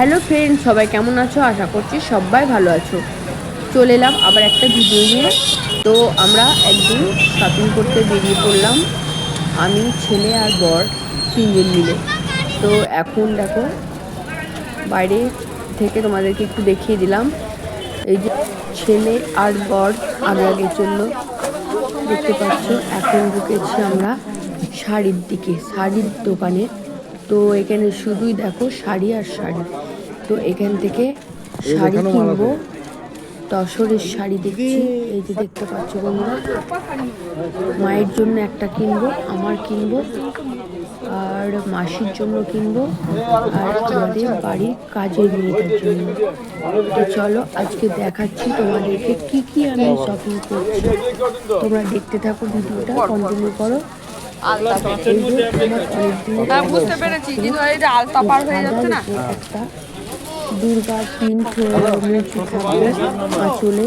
Hello friend সবাই কেমন আছো? আশা করছি সবাই ভালো আছো। চলে এলাম আবার একটা ভিডিও নিয়ে। তো আমরা একদিন শপিং করতে বেরিয়ে পড়লাম। আমি, ছেলে আর বর তিনজন মিলে। তো এখন দেখো, বাইরে থেকে তোমাদেরকে একটু দেখিয়ে দিলাম। এই যে ছেলে আর বর আগে আগে চলল। দেখতে পাচ্ছ, এখন ঢুকেছি আমরা শাড়ির দিকে, শাড়ির দোকানে। তো এখানে শুধুই দেখো শাড়ি আর শাড়ি। তো এখান থেকে শাড়ি কিনবো। তসরের শাড়ি দেখছি। এই যে দেখতে পাচ্ছ বন্ধুরা মায়ের জন্য একটা কিনবো আমার কিনবো আর মাসির জন্য কিনবো আর আমাদের বাড়ির কাজের মেয়েটার জন্য। তো চলো আজকে দেখাচ্ছি তোমাদেরকে কি কি আমি শপিং করছি। তোমরা দেখতে থাকো ভিডিওটা কন্টিনিউ করো। হ্যাঁ বুঝতে পেরেছি। কিন্তু এই যে আলতা পার হয়ে যাচ্ছে না? দুর্গা থাকবে। আঁচলে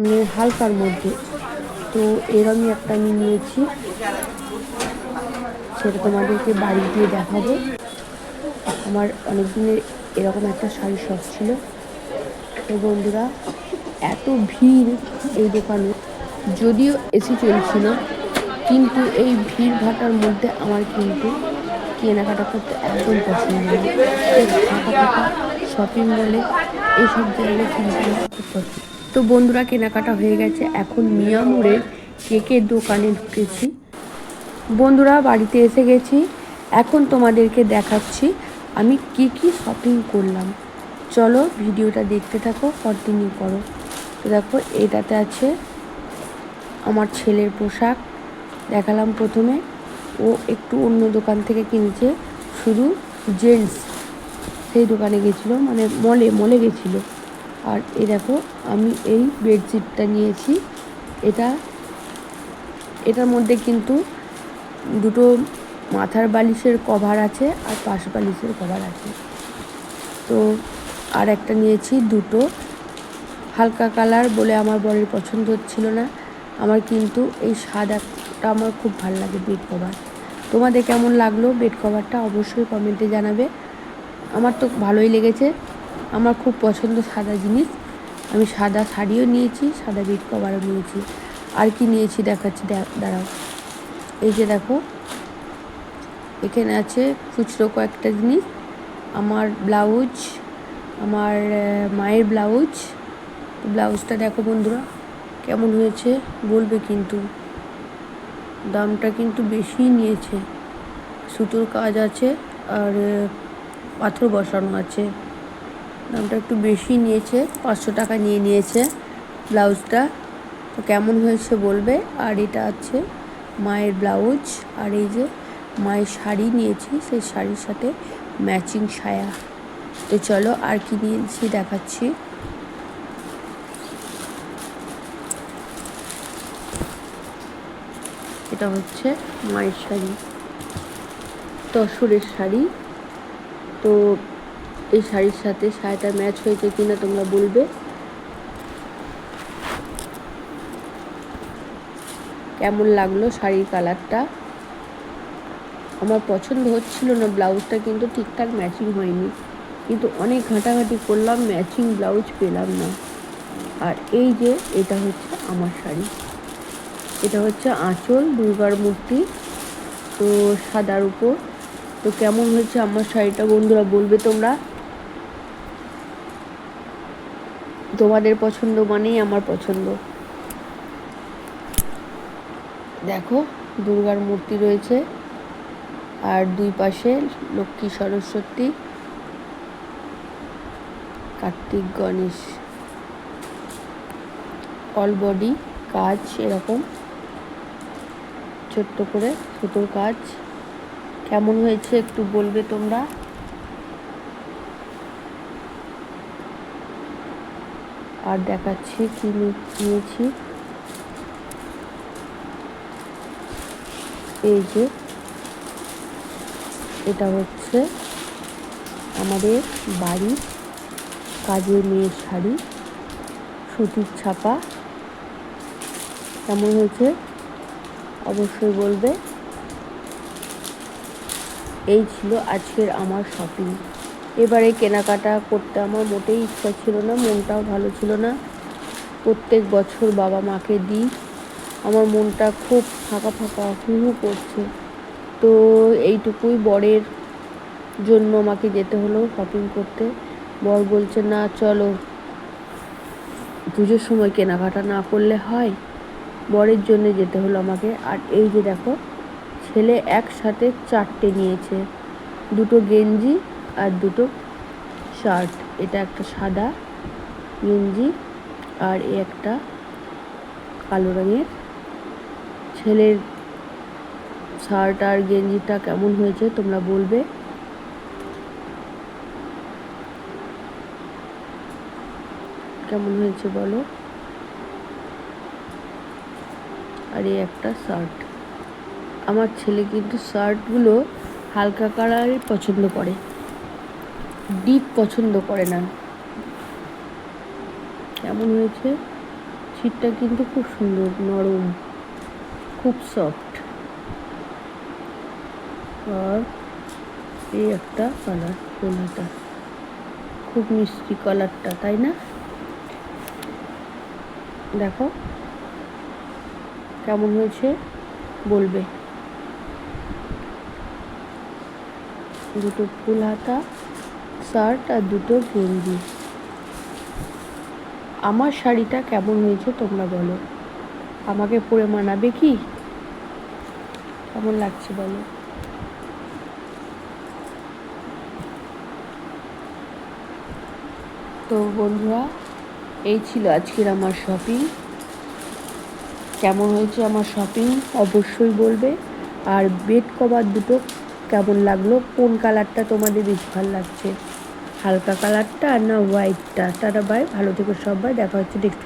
মানে হালকার মধ্যে। তো এরমই একটা আমি নিয়েছি। সেটা তোমাদেরকে বাড়ি দিয়ে দেখাবো। আমার অনেক দিনের এরকম একটা শাড়ি শখ ছিল। তো বন্ধুরা এত ভিড় এই দোকানে। যদিও এসি চলছিল কিন্তু এই ভিড় ভাটার মধ্যে আমার কিন্তু কেনাকাটা করতে একদম পছন্দ এই ফাঁকা ফাঁকা শপিং মলে এইসব জায়গায় পছন্দ তো বন্ধুরা, কেনাকাটা হয়ে গেছে। এখন মিয়ামুরের কেকের দোকানে ঢুকেছি। বন্ধুরা, বাড়িতে এসে গেছি। এখন তোমাদেরকে দেখাচ্ছি আমি কি কি শপিং করলাম। চলো ভিডিওটা দেখতে থাকো কন্টিনিউ করো। তো দেখো, এটাতে আছে আমার ছেলের পোশাক দেখালাম প্রথমে। ও একটু অন্য দোকান থেকে কিনেছে, শুধু জেন্টস সেই দোকানে গেছিল মানে মলে মলে গেছিল। আর এই দেখো, আমি এই বেডশিটটা নিয়েছি। এটা, এটার মধ্যে কিন্তু দুটো মাথার বালিশের কভার আছে আর পাশ বালিশের কভার আছে। তো আর একটা নিয়েছি দুটো। হালকা কালার বলে আমার বরের পছন্দ হচ্ছিল না। আমার কিন্তু এই সাদাটা আমার খুব ভালো লাগে বেড কভার তোমাদের কেমন লাগল বেড কভারটা অবশ্যই কমেন্টে জানাবে। আমার তো ভালোই লেগেছে। আমার খুব পছন্দ সাদা জিনিস। আমি সাদা শাড়িও নিয়েছি, সাদা বেড কভারও নিয়েছি। আর কি নিয়েছি দেখাচ্ছি দাঁড়াও। এই যে দেখো, এখানে আছে খুচরো কয়েকটা জিনিস। আমার ব্লাউজ আমার মায়ের ব্লাউজ ব্লাউজটা দেখো বন্ধুরা, কেমন হয়েছে বলবে কিন্তু। দামটা কিন্তু বেশিই নিয়েছে। সুতোর কাজ আছে আর পাথর বসানো আছে। দামটা একটু বেশি নিয়েছে, পাঁচশো টাকা নিয়ে নিয়েছে ব্লাউজটা। তো কেমন হয়েছে বলবে? আর এটা আছে মায়ের ব্লাউজ। আর এই যে মায়ের শাড়ি নিয়েছি, সেই শাড়ির সাথে ম্যাচিং সায়া। তো চলো আর কি নিয়েছি দেখাচ্ছি। এটা হচ্ছে মায়ের শাড়ি। তসরের শাড়ি। তো এই শাড়ির সাথে শাড়িটা ম্যাচ হয়েছে কিনা তোমরা বলবে। কেমন লাগল শাড়ির কালারটা? আমার পছন্দ হচ্ছিল না ব্লাউজটা, কিন্তু ঠিকঠাক ম্যাচিং হয়নি। কিন্তু অনেক ঘাঁটাঘাঁটি করলাম, ম্যাচিং ব্লাউজ পেলাম না। আর এই যে, এটা হচ্ছে আমার শাড়ি। এটা হচ্ছে আঁচল, দুর্গার মূর্তি, তো সাদার উপর। তো কেমন হয়েছে আমার শাড়িটা, বন্ধুরা বলবে তোমরা? তোমাদের পছন্দ মানেই আমার পছন্দ। দেখো, দুর্গার মূর্তি রয়েছে, আর দুই পাশে লক্ষ্মী সরস্বতী, কার্তিক গণেশ। অল বডি কাজ এরকম। ছোট্ট করে সুতোর কাজ। কেমন হয়েছে একটু বলবে তোমরা? আর দেখাচ্ছি কি নিয়েছি। এই যে, এটা হচ্ছে আমাদের বাড়ির কাজের মেয়ের শাড়ি, সুতির ছাপা। কেমন হয়েছে? অবশ্যই বলবে। এই ছিল আজকের আমার শপিং এবারে কেনাকাটা করতে আমার মোটেই ইচ্ছা ছিল না, মনটাও ভালো ছিল না। প্রত্যেক বছর বাবা মাকে দিই। আমার মনটা খুব ফাঁকা ফাঁকা হু হু করছে। তো এইটুকুই বরের জন্য আমাকে যেতে হলো শপিং করতে। বর বলছে, না, চলো। পুজোর সময় কেনাকাটা না করলে হয়? বরের জন্য যেতে হলো আমাকে। আর এই যে দেখো, ছেলে একসাথে চারটে নিয়েছে। দুটো গেঞ্জি আর দুটো শার্ট। এটা একটা সাদা গেঞ্জি আর এ একটা কালো রঙের। ছেলের শার্ট আর গেঞ্জিটা কেমন হয়েছে তোমরা বলবে? কেমন হয়েছে বলো? আর এই একটা শার্ট আমার ছেলে কিন্তু শার্টগুলো হালকা কালারই পছন্দ করে। ডিপ পছন্দ করে না। কেমন হয়েছে? ছিটটা কিন্তু খুব সুন্দর, নরম, খুব সফট আর এই একটা কালার কলাটা খুব মিষ্টি কালারটা তাই না? দেখো। কেমন হয়েছে বলবে? দুটো ফুল হাতা, শার্ট আর দুটো গেঞ্জি। আমার শাড়িটা কেমন হয়েছে তোমরা বলো। আমাকে পরে মানাবে কি? কেমন লাগছে বলো। তো বন্ধুরা, এই ছিল আজকের আমার শপিং কেমন হয়েছে আমার শপিং অবশ্যই বলবে। আর বেড কভার দুটো কেমন লাগল? কোন কালারটা তোমাদের বেশি ভালো লাগছে? হালকা কালারটা আর না হোয়াইটটা তারা বাই ভালো থেকো সবাই। দেখা হচ্ছে নেক্সট